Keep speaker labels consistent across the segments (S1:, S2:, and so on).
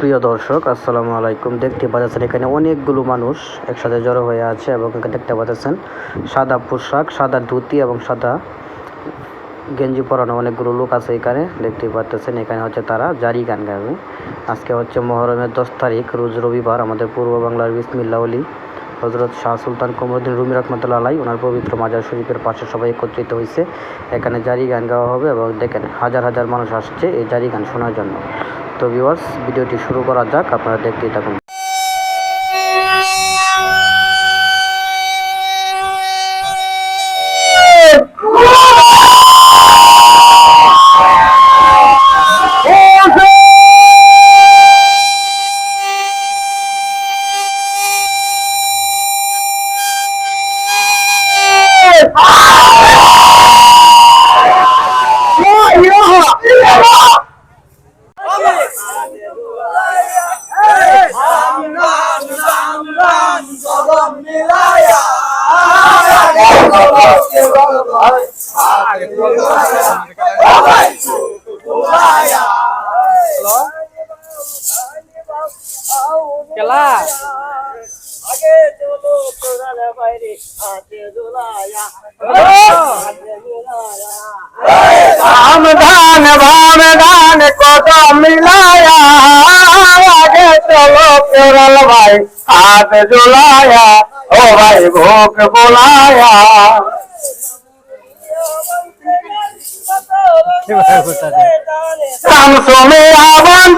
S1: প্রিয় দর্শক, আসসালামু আলাইকুম। দেখতে পাচ্ছেন এখানে অনেকগুলো মানুষ একসাথে জড়ো হয়ে আছে এবং এখানে দেখতে পাচ্ছেন সাদা পোশাক, সাদা ধুতি এবং সাদা গেঞ্জি পরানো অনেকগুলো লোক আছে এখানে। দেখতে পাচ্ছেন এখানে হচ্ছে তারা জারি গান গাবে। আজকে হচ্ছে মহরমের দশ তারিখ, রোজ রবিবার আমাদের পূর্ব বাংলার বিসমিল্লা অলি হজরত শাহ সুলতান কমরুদ্দিন রুমি রহমতুল্লাহ আলাই ওনার পবিত্র মাজার শরীফের পাশে সবাই একত্রিত হয়েছে এখানে জারি গান গাওয়া হবে এবং দেখেন, হাজার হাজার মানুষ আসছে এই জারি গান শোনার জন্য। তো ভিউয়ার্স ভিডিওটি শুরু করা যাক, আপনারা দেখতেই থাকুন।
S2: খেলা।
S3: আগে চলো হাতে দুলায়া হাতে দুলায়া
S2: ভাম ধান ভাম ধান কত মিলায়া আগে চলো কেরল ভাই হাত জুলায়া ও ভাই ভোগ বোলায়া রাম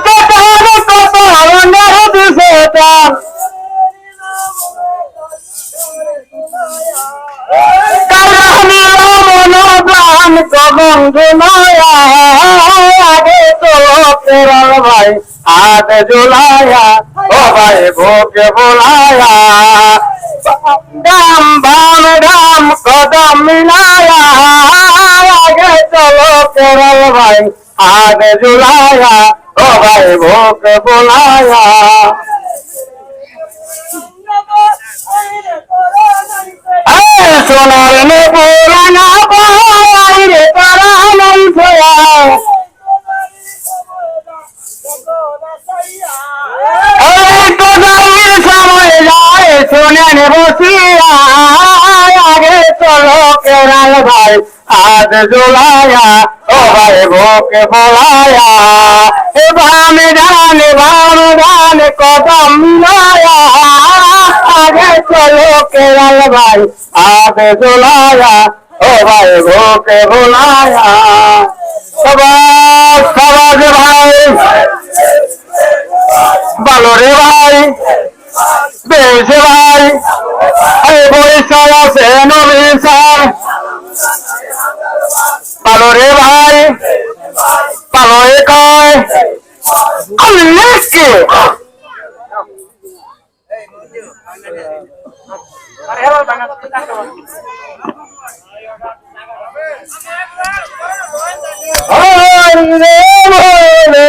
S2: ভাই হাত জুলায়া ও ভাই ভোগ বোলায়া দাম বাম দাম কদম মিলায়া আগে চলো কেরল ভাই হাত জুলায়া ও ভাই ভোগ বোলায়া সোনার নে শোনেন বসিয়া আগে চলো কেরাল ভাই আজ জোলায়া ও ভাই ভোকে বলায়া এ ভাম গান ভাম গান কদম মিলায়া আগে চলো কেরাল ভাই আজ জোলায়া ও ভাই ভোকে বলায়া সবাই সবাজ ভাই, ভালো রে ভাই। বেশে ভাই, এই বৈশাখ আছে নবী স্যার ভালো রে ভাই ভালো এ কয়। আমি লিখছি রে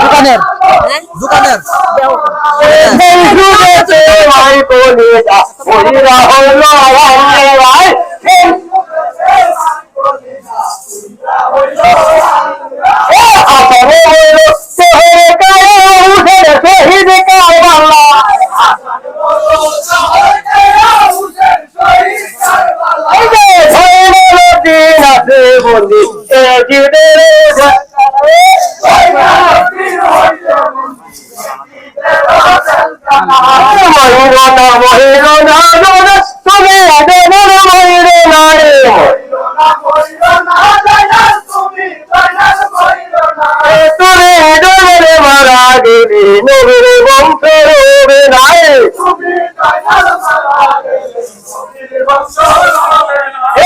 S4: দোকানের দোকানের।
S2: শহীদ গেলি নবীর বংশ রবে নাই এ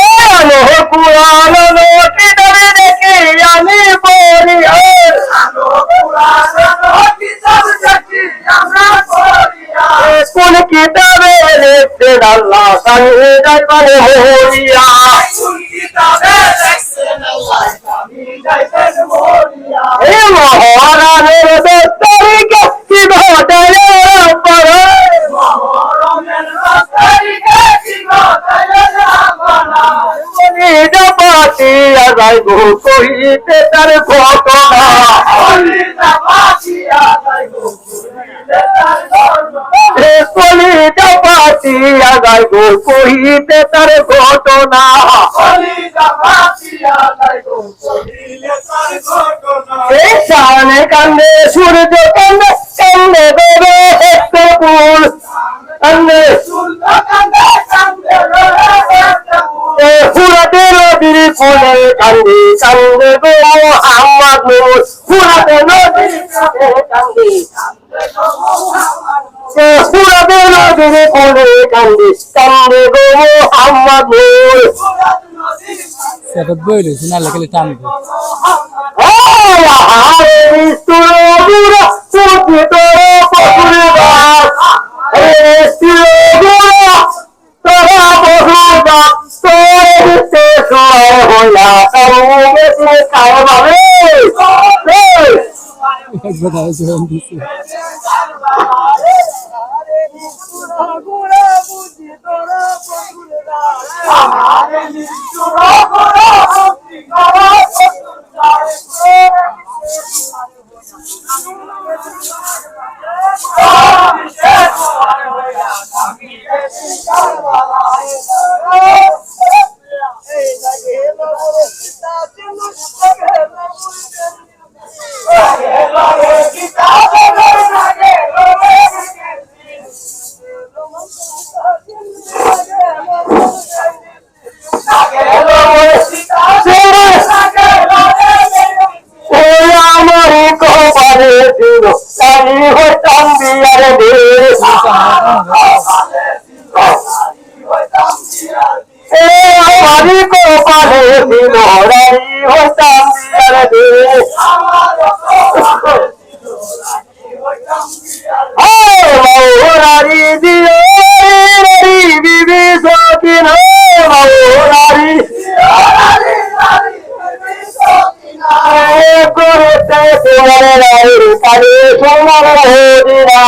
S2: যাইবারে হইয়া এ মহারানের দস্তরিকে কি ঘটালে পরে পাতিয়া যাইব কহিতে তার ঘটনা কলিটা পাতিয়া যাইব তার ঘটনা। সামনে কান্দে সূর্য কান্দে কান্দে দেবে একটু ফুল। কান্দে এ ফুরাতে নদীর কোলে কান্দি কান্দে। দিতে সয় হইলা তরুণে তুই খায় ভাবে
S4: একবার আছে দিছে
S2: এ আমারি কপালে রানী হইতাম বিয়ার দেশ মৌরারি দিও রে বিবি সকিন মৌরারি করতে তোমার রায়ের কানে সোনার হদিনা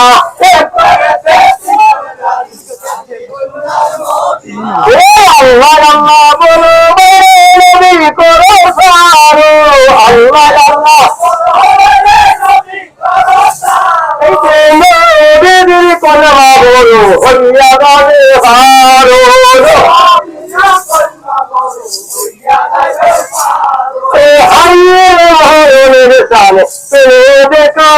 S2: আল্লাহ আল্লাহ বলো নবী করো সারো আল্লাহ আল্লাহ নবীর কলমা বলো হইয়া সালে দেখা